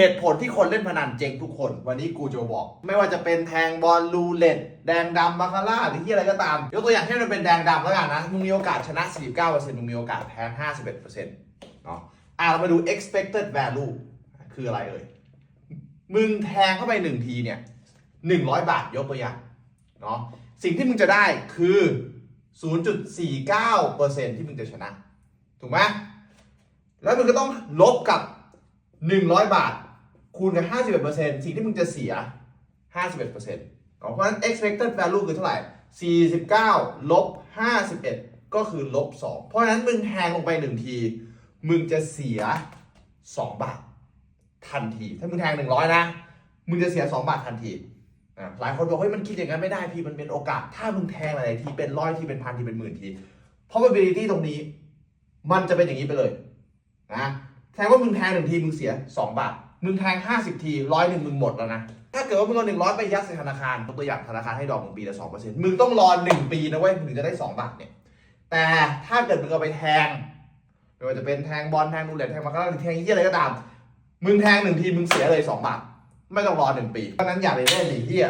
เหตุผลที่คนเล่นพนันเจ๊งทุกคน วันนี้กูจะบอก ไม่ว่าจะเป็นแทงบอลลูเล็ตแดงดำบาคาร่าหรือที่อะไรก็ตามยกตัวอย่างให้มันเป็นแดงดำแล้วกันนะมึงมีโอกาสชนะ 49%มึงมีโอกาสแพ้51%เนาะอะเรามาดู expected value คืออะไรเอ่ยมึงแทงเข้าไปหนึ่งทีเนี่ย 100 บาทยกตัวอย่างเนาะสิ่งที่มึงจะได้คือ 0.49%ที่มึงจะชนะ ถูกไหมแล้วมึงก็ต้องลบกับ 100 บาท คูณกับ 51%สิ่งที่มึงจะเสีย 51%เพราะฉะนั้น expected value คือเท่าไหร่ 49 ลบ 51 ก็คือลบ 2 เพราะฉะนั้นมึงแทงลงไป1ที มึงจะเสีย 2 บาท ทันที ถ้ามึงแทง 100 นะ มึงจะเสีย 2 บาททันทีอะหลายคนบอกเฮ้ยมันคิดอย่างนั้นไม่ได้พี่มันเป็นโอกาส ถ้ามึงแทงหลายทีเป็นร้อยทีเป็นพันทีเป็นหมื่นที probability ตรงนี้ มันจะเป็นอย่างนี้ไปเลยนะแทนว่ามึงแทงหนึ่งทีมึงเสีย 2 บาท มึงแทง 50 ทีร้อยหนึ่งมึงหมดแล้วนะ ถ้าเกิดว่ามึงเอาหนึ่งร้อยไปยัดใส่ธนาคารยกตัวอย่างธนาคารให้ดอกมึงปีละสองเปอร์เซ็นต์มึงต้องรอหนึ่งปีนะเว้ยมึงถึงจะได้สองบาทเนี่ย แต่ถ้าเกิดมึงเอาไปแทงไม่ว่าจะเป็นแทงบอลแทงรูเล็ตแทงมาคาร่าหรือแทงยี่อะไรก็ตาม มึงแทงหนึ่งทีมึงเสียเลยสองบาท ไม่ต้องรอหนึ่งปีเพราะฉะนั้นอย่าไปเล่นหนีเที่ย